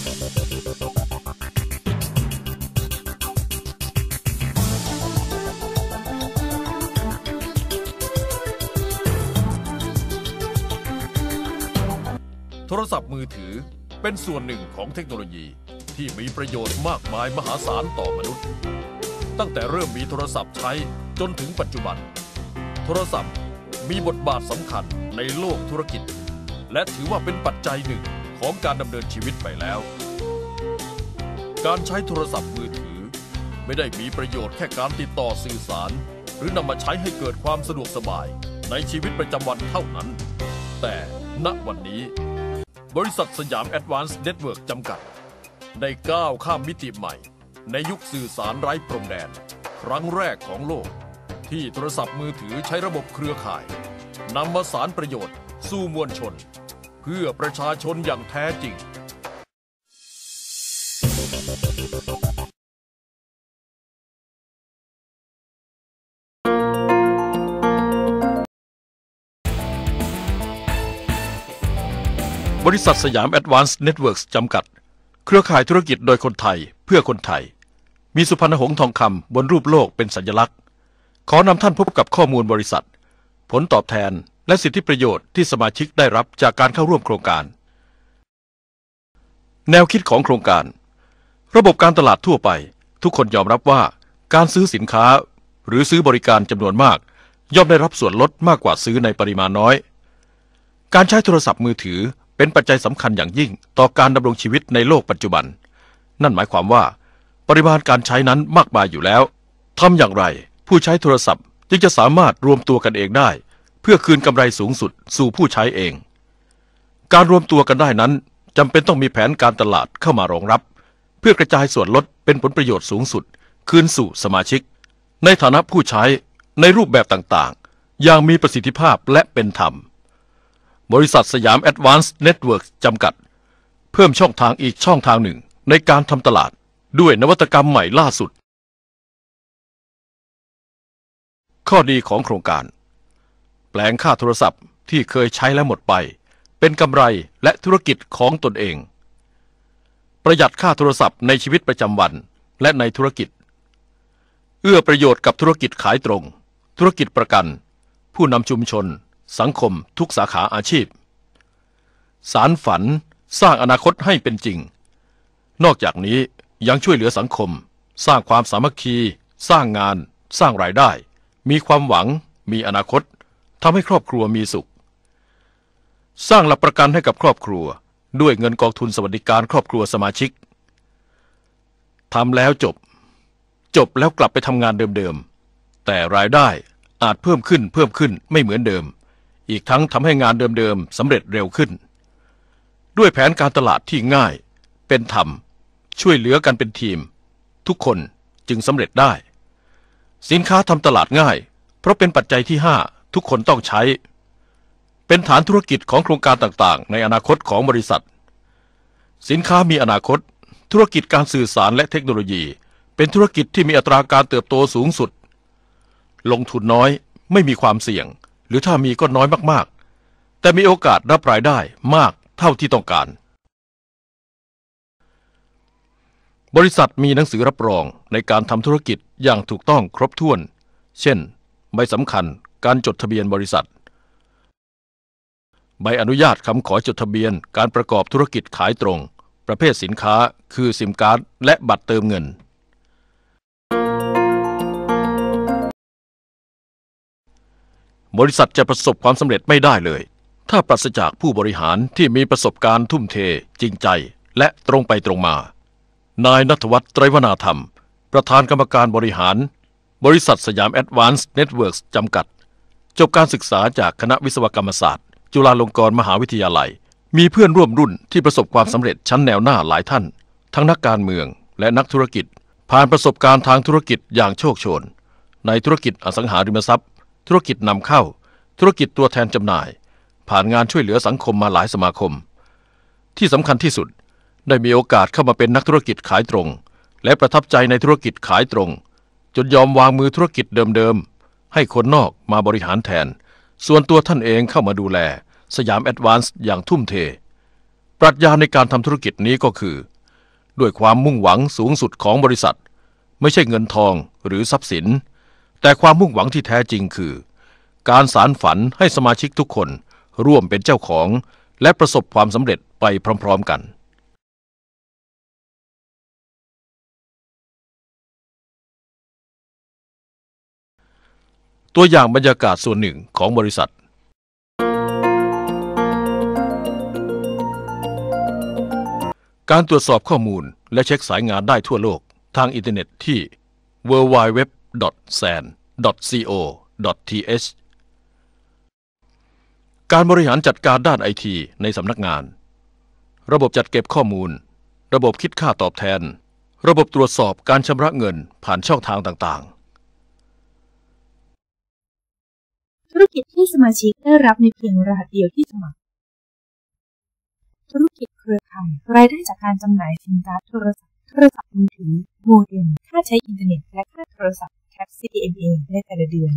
โทรศัพท์มือถือเป็นส่วนหนึ่งของเทคโนโลยีที่มีประโยชน์มากมายมหาศาลต่อมนุษย์ ตั้งแต่เริ่มมีโทรศัพท์ใช้จนถึงปัจจุบัน โทรศัพท์มีบทบาทสำคัญในโลกธุรกิจ และถือว่าเป็นปัจจัยหนึ่ง ของการดำเนินชีวิตไปแล้ว การใช้โทรศัพท์มือถือ ไม่ได้มีประโยชน์แค่การติดต่อสื่อสาร หรือนำมาใช้ให้เกิดความสะดวกสบายในชีวิตประจำวันเท่านั้น แต่ณวันนี้ บริษัทสยามแอดวานซ์เน็ตเวิร์กจำกัด ได้ก้าวข้ามมิติใหม่ ในยุคสื่อสารไร้พรมแดน ครั้งแรกของโลก ที่โทรศัพท์มือถือใช้ระบบเครือข่ายนำมาสารประโยชน์ สู่มวลชน เพื่อประชาชนอย่างแท้จริง บริษัทสยามแอดวานซ์เน็ตเวิร์กจำกัด เครือข่ายธุรกิจโดยคนไทยเพื่อคนไทย มีสุพรรณหงส์ทองคำบนรูปโลกเป็นสัญลักษณ์ ขอนำท่านพบกับข้อมูลบริษัท ผลตอบแทน และสิทธิประโยชน์ที่สมาชิกได้รับจากการเข้าร่วมโครงการ แนวคิดของโครงการ ระบบการตลาดทั่วไป ทุกคนยอมรับว่าการซื้อสินค้า หรือซื้อบริการจำนวนมาก ย่อมได้รับส่วนลดมากกว่าซื้อในปริมาณน้อย การใช้โทรศัพท์มือถือเป็นปัจจัยสำคัญอย่างยิ่งต่อการดำรงชีวิตในโลกปัจจุบัน นั่นหมายความว่า ปริมาณการใช้นั้นมากมายอยู่แล้วทำอย่างไร ผู้ใช้โทรศัพท์จึงจะสามารถรวมตัวกันเองได้ เพื่อคืนกำไรสูงสุดสู่ผู้ใช้เอง การรวมตัวกันได้นั้นจำเป็นต้องมีแผนการตลาดเข้ามารองรับ เพื่อกระจายส่วนลดเป็นผลประโยชน์สูงสุด คืนสู่สมาชิก ในฐานะผู้ใช้ในรูปแบบต่างๆ อย่างมีประสิทธิภาพและเป็นธรรม บริษัทสยามแอดวานซ์เน็ตเวิร์กจำกัด เพิ่มช่องทางอีกช่องทางหนึ่งในการทำตลาดด้วยนวัตกรรมใหม่ล่าสุด ข้อดีของโครงการ แปลงค่าโทรศัพท์ที่เคยใช้แล้วหมดไป เป็นกำไรและธุรกิจของตนเอง ประหยัดค่าโทรศัพท์ในชีวิตประจำวันและในธุรกิจ เอื้อประโยชน์กับธุรกิจขายตรง ธุรกิจประกัน ผู้นำชุมชน สังคมทุกสาขาอาชีพ สารฝันสร้างอนาคตให้เป็นจริง นอกจากนี้ยังช่วยเหลือสังคม สร้างความสามัคคี สร้างงาน สร้างรายได้ มีความหวัง มีอนาคต ทำให้ครอบครัวมีสุข สร้างหลักประกันให้กับครอบครัว ด้วยเงินกองทุนสวัสดิการครอบครัวสมาชิกทำแล้วจบ จบแล้วกลับไปทำงานเดิมๆ แต่รายได้อาจเพิ่มขึ้นเพิ่มขึ้นไม่เหมือนเดิม อีกทั้งทำให้งานเดิมๆสำเร็จเร็วขึ้น ด้วยแผนการตลาดที่ง่าย เป็นธรรม ช่วยเหลือกันเป็นทีม ทุกคนจึงสำเร็จได้ สินค้าทำตลาดง่าย เพราะเป็นปัจจัยที่ 5 ทุกคนต้องใช้ เป็นฐานธุรกิจของโครงการต่างๆ ในอนาคตของบริษัท สินค้ามีอนาคต ธุรกิจการสื่อสารและเทคโนโลยี เป็นธุรกิจที่มีอัตราการเติบโตสูงสุด ลงทุนน้อยไม่มีความเสี่ยง หรือถ้ามีก็น้อยมากๆ แต่มีโอกาสรับรายได้มากเท่าที่ต้องการ บริษัทมีหนังสือรับรองในการทำธุรกิจอย่างถูกต้องครบถ้วน เช่น ใบสำคัญ การจดทะเบียนบริษัท ใบอนุญาตคำขอจดทะเบียน การประกอบธุรกิจขายตรง ประเภทสินค้า คือซิมการ์ดและบัตรเติมเงิน บริษัทจะประสบความสำเร็จไม่ได้เลย ถ้าปราศจากผู้บริหารที่มีประสบการณ์ทุ่มเท จริงใจ และตรงไปตรงมา นายนัทวัฒน์ไตรวนาธรรม ประธานกรรมการบริหารบริษัทสยามแอดวานซ์เน็ตเวิร์กจำกัด จบการศึกษาจากคณะวิศวกรรมศาสตร์ จุฬาลงกรณ์มหาวิทยาลัย มีเพื่อนร่วมรุ่นที่ประสบความสำเร็จชั้นแนวหน้าหลายท่าน ทั้งนักการเมืองและนักธุรกิจ ผ่านประสบการณ์ทางธุรกิจอย่างโชคโชน ในธุรกิจอสังหาริมทรัพย์ ธุรกิจนำเข้า ธุรกิจตัวแทนจำหน่าย ผ่านงานช่วยเหลือสังคมมาหลายสมาคม ที่สำคัญที่สุดได้มีโอกาสเข้ามาเป็นนักธุรกิจขายตรง และประทับใจในธุรกิจขายตรง จนยอมวางมือธุรกิจเดิม ให้คนนอกมาบริหารแทน ส่วนตัวท่านเองเข้ามาดูแล สยามแอดวานซ์อย่างทุ่มเท ปรัชญาในการทำธุรกิจนี้ก็คือ ด้วยความมุ่งหวังสูงสุดของบริษัท ไม่ใช่เงินทองหรือทรัพย์สิน แต่ความมุ่งหวังที่แท้จริงคือ การสารฝันให้สมาชิกทุกคนร่วมเป็นเจ้าของ และประสบความสำเร็จไปพร้อม ๆ กัน ตัวอย่างบรรยากาศส่วนหนึ่งของบริษัท การตรวจสอบข้อมูลและเช็คสายงานได้ทั่วโลกทางอินเทอร์เน็ตที่ www.san.co.th การบริหารจัดการด้านไอทีในสำนักงาน ระบบจัดเก็บข้อมูล ระบบคิดค่าตอบแทน ระบบตรวจสอบการชำระเงินผ่านช่องทางต่างๆ ธุรกิจที่สมาชิกได้รับในเพียงรหัสเดียวที่สมัคร ธุรกิจเครือข่ายรายได้จากการจำหน่ายสินค้าโทรศัพท์โทรศัพท์มือถือโมเด็มค่าใช้อินเทอร์เน็ต และค่าโทรศัพท์แคป CDMA ในแต่ละเดือน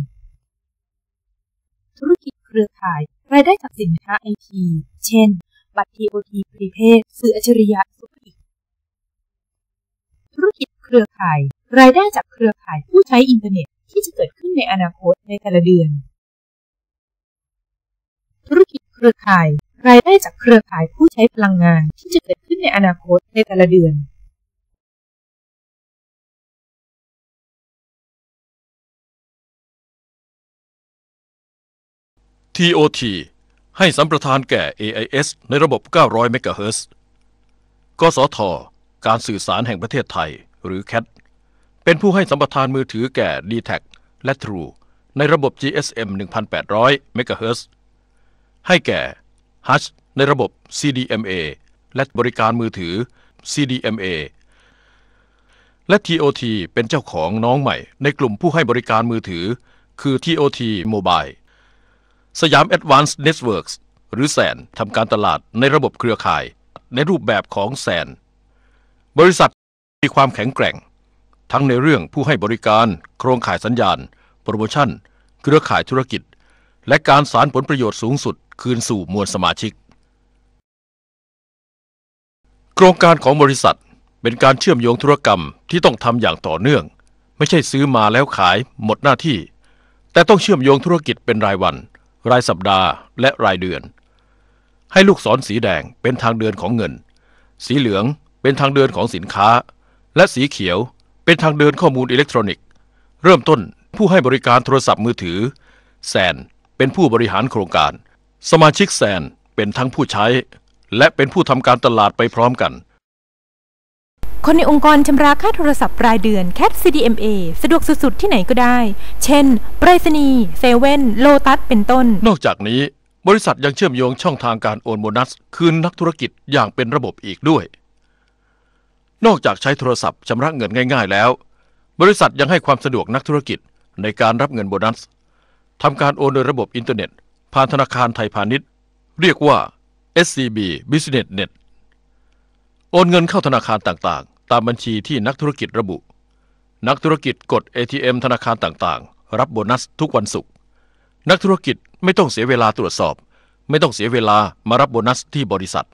ธุรกิจเครือข่ายรายได้จากสินค้าไอทีเช่น บัตร TOT พรีเพดสื่ออัจฉริยะซุปอีกธุรกิจเครือข่าย รายได้จากเครือข่ายผู้ใช้อินเทอร์เน็ตที่จะเกิดขึ้นในอนาคตในแต่ละเดือน ธุรกิจเครือข่าย รายได้จากเครือข่ายผู้ใช้พลังงานที่จะเกิดขึ้นในอนาคตในแต่ละเดือน TOT ให้สัมปทานแก่ AIS ในระบบ 900 เมกะเฮิรตซ์กสท การสื่อสารแห่งประเทศไทย หรือ CAT เป็นผู้ให้สัมปทานมือถือแก่ d t แทและ True ในระบบ GSM 1,800 เมกะเฮิรตซ์ ให้แก่ Hutch ในระบบ CDMA และบริการมือถือ CDMA และ TOT เป็นเจ้าของน้องใหม่ ในกลุ่มผู้ให้บริการมือถือ คือ TOT Mobile สยาม Advanced Networks หรือแซนทำการตลาดในระบบเครือข่าย ในรูปแบบของแซนบริษัทมีความแข็งแกร่ง ทั้งในเรื่องผู้ให้บริการ โครงข่ายสัญญาณ โปรโมชั่น เครือข่ายธุรกิจ และการสารผลประโยชน์สูงสุด คืนสู่มวลสมาชิก โครงการของบริษัทเป็นการเชื่อมโยงธุรกรรมที่ต้องทำอย่างต่อเนื่อง ไม่ใช่ซื้อมาแล้วขายหมดหน้าที่ แต่ต้องเชื่อมโยงธุรกิจเป็นรายวัน รายสัปดาห์ และรายเดือน ให้ลูกศรสีแดงเป็นทางเดินของเงิน สีเหลืองเป็นทางเดินของสินค้า และสีเขียวเป็นทางเดินข้อมูลอิเล็กทรอนิกส์ เริ่มต้นผู้ให้บริการโทรศัพท์มือถือแซนเป็นผู้บริหารโครงการ สมาชิกแซนเป็นทั้งผู้ใช้ และเป็นผู้ทำการตลาดไปพร้อมกัน คนในองค์กรชำระค่าโทรศัพท์รายเดือน Cat CDMA สะดวกสุดๆ ที่ไหนก็ได้ เช่นไปรษณีย์เซเว่นโลตัสเป็นต้น นอกจากนี้ บริษัทยังเชื่อมโยงช่องทางการโอนโบนัส คืนนักธุรกิจอย่างเป็นระบบอีกด้วย นอกจากใช้โทรศัพท์ชำระเงินง่าย ๆ แล้ว บริษัทยังให้ความสะดวกนักธุรกิจในการรับเงินโบนัสทำการโอนโดยระบบอินเทอร์เน็ต ผ่านธนาคารไทยพาณิชย์ เรียกว่า SCB Business Net โอนเงินเข้าธนาคารต่างๆ ตามบัญชีที่นักธุรกิจระบุ นักธุรกิจกด ATM ธนาคารต่างๆ รับโบนัสทุกวันศุกร์นักธุรกิจไม่ต้องเสียเวลาตรวจสอบ ไม่ต้องเสียเวลามารับโบนัสที่บริษัท